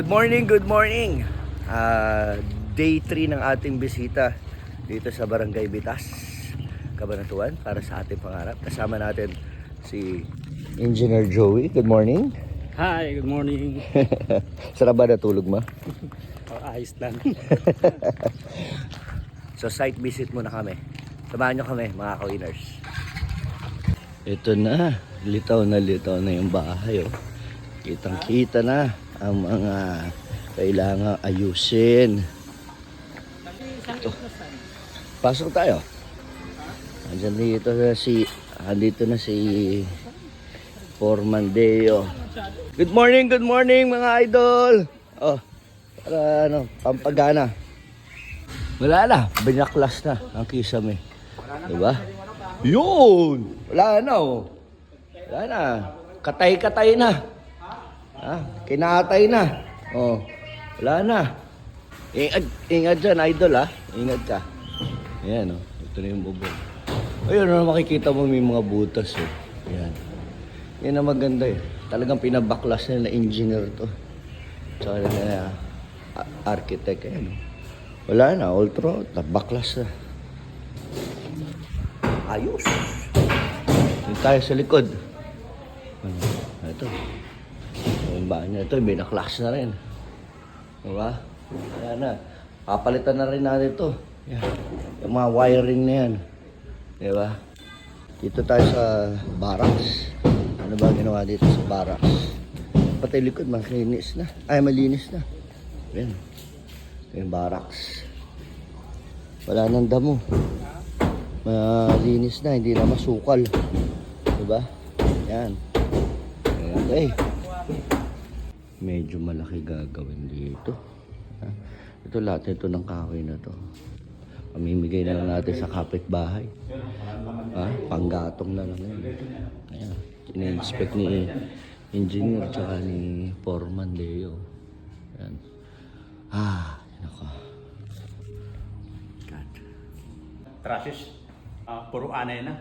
Good morning, good morning. Ah, day 3 ng ating bisita dito sa Barangay Bitas, Cabanatuan para sa ating pangarap. Kasama natin si Engineer Joey. Good morning. Hi, good morning. Sarap ba natulog mo? Oh, ayos lang. So site visit muna kami. Samahan nyo kami mga ka-winners. Ito na. Litaw na litaw na yung bahay. Oh. Kitang kita na ang mga kailangan ayusin. Ito. Pasok tayo. Andyan dito na si andito na si Foreman Deo. Good morning, good morning mga idol. Oh, para ano, pampagana. Wala na, binaklas na ang kisame. Diba? Yun! Wala na oh. Wala na. Katay-katay na. Ha? Kinatay na. Oh. Wala na. Ingat, ingat dyan, idol ha. Ingat ka. Ayan oh. Ito na yung bubong. Ayun, ano makikita mo may mga butas eh. Ayan. Yan ang maganda eh. Talagang pinabaklas na na engineer to. Tsaka na uh, architect. Ayan oh. Wala na, all through, baklas na. Ayos. Yung tayo sa likod. Ano, ito. Yung niya ito, binaklas na rin. Diba? Wala na. Papalitan na rin natin ito. Yan. Yung mga wiring na yan. Diba? Dito tayo sa barracks. Ano ba ginawa dito sa barracks? Pati likod, malinis na. Ay, malinis na. Yan. Ito yung barracks. Wala nang damo. Malinis na, hindi na masukal. Diba? Yan. Okay. Medyo malaki gagawin dito. Ha? Ito lahat ito ng kahoy na to. Pamimigay na lang natin sa kapitbahay. Ha? Panggatong na lang yan. Ayan. Ina-inspect ni engineer tsaka ni foreman Leo. Yan. Ah, nako. God. trusses, ah, puro anay na.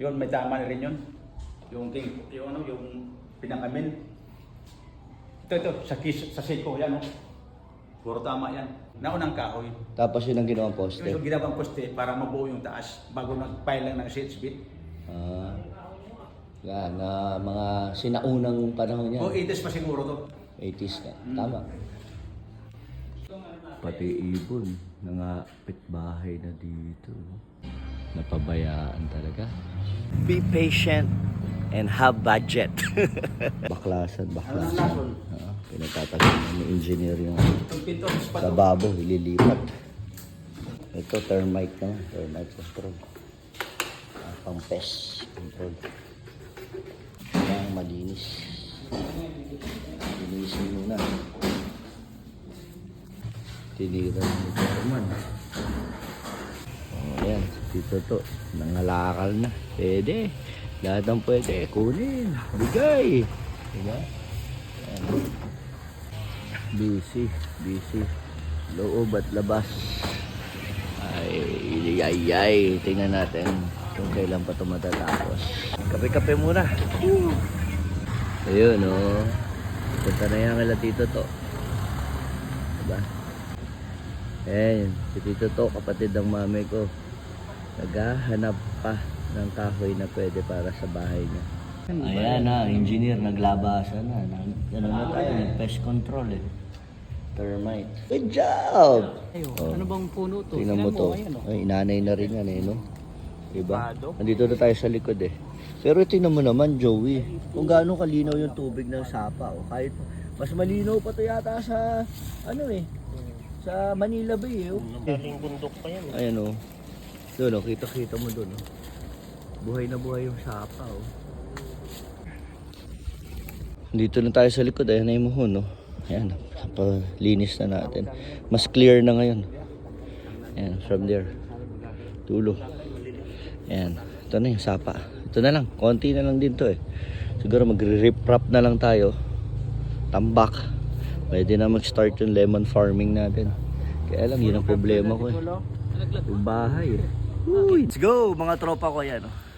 Yun, may tama na rin yun. Yung, yung, ano, yung pinangamin. Ito, ito, sa, kis, sa siko, yan, oh. Puro tama yan. Naunang kahoy. Tapos yun ang ginawang poste. yung ginawang poste para mabuo yung taas bago nag-pile lang ng sheets bit. Ah. Yan, na mga sinaunang panahon O yan. 80s pa siguro to. 80s ka. Tama. Pati ibon, nangapit bahay na dito. Napabayaan talaga. Be patient and have budget. baklasan, baklasan. Uh, pinatatagal ng engineer yung lababo, ililipat. Ito, termite na. Termite control. Ah, pang pest control. Kailangan malinis. Linisin muna. Tinira ni Chairman. Oh, ayan. Dito to. Nangalakal na. Pwede. Lahat ng pwede. Kunin. Bigay. Diba? Ayan. Busy. Busy. Loob at labas. Ay, ay. Tingnan natin kung kailan pa ito matatapos. Kape-kape muna. Ayun, oh. Punta na yan kala Tito to. Diba? Ayan, si Tito to, kapatid ng mami ko. Naghahanap pa ng kahoy na pwede para sa bahay niya. Ayan na, engineer, naglabasan na. Nag, ano na tayo, nag-pest control eh. Termite. Good job! Oh. Ano bang puno to? Tingnan mo to. Ayan, oh. Ay, inanay na rin yan eh, no? Diba? Nandito na tayo sa likod eh. Pero tingnan mo naman, Joey. Kung gaano kalinaw yung tubig ng sapa. Oh. Kahit mas malinaw pa to yata sa, ano eh, sa Manila Bay eh. Oh. Galing bundok pa yan. Ayan oh. Doon oh, kita-kita mo doon oh. Buhay na buhay yung sapa oh. Dito na tayo sa likod, ayan na yung muhon oh. Ayan, linis na natin. Mas clear na ngayon. Ayan, from there. Tulo. Ayan, ito na yung sapa. Ito na lang, konti na lang din to eh. Siguro magre-rip wrap na lang tayo. Tambak. Pwede na mag-start yung lemon farming natin. Kaya lang, yun ang problema ko eh. Yung bahay eh. Uy, let's go mga tropa ko yan. Oh.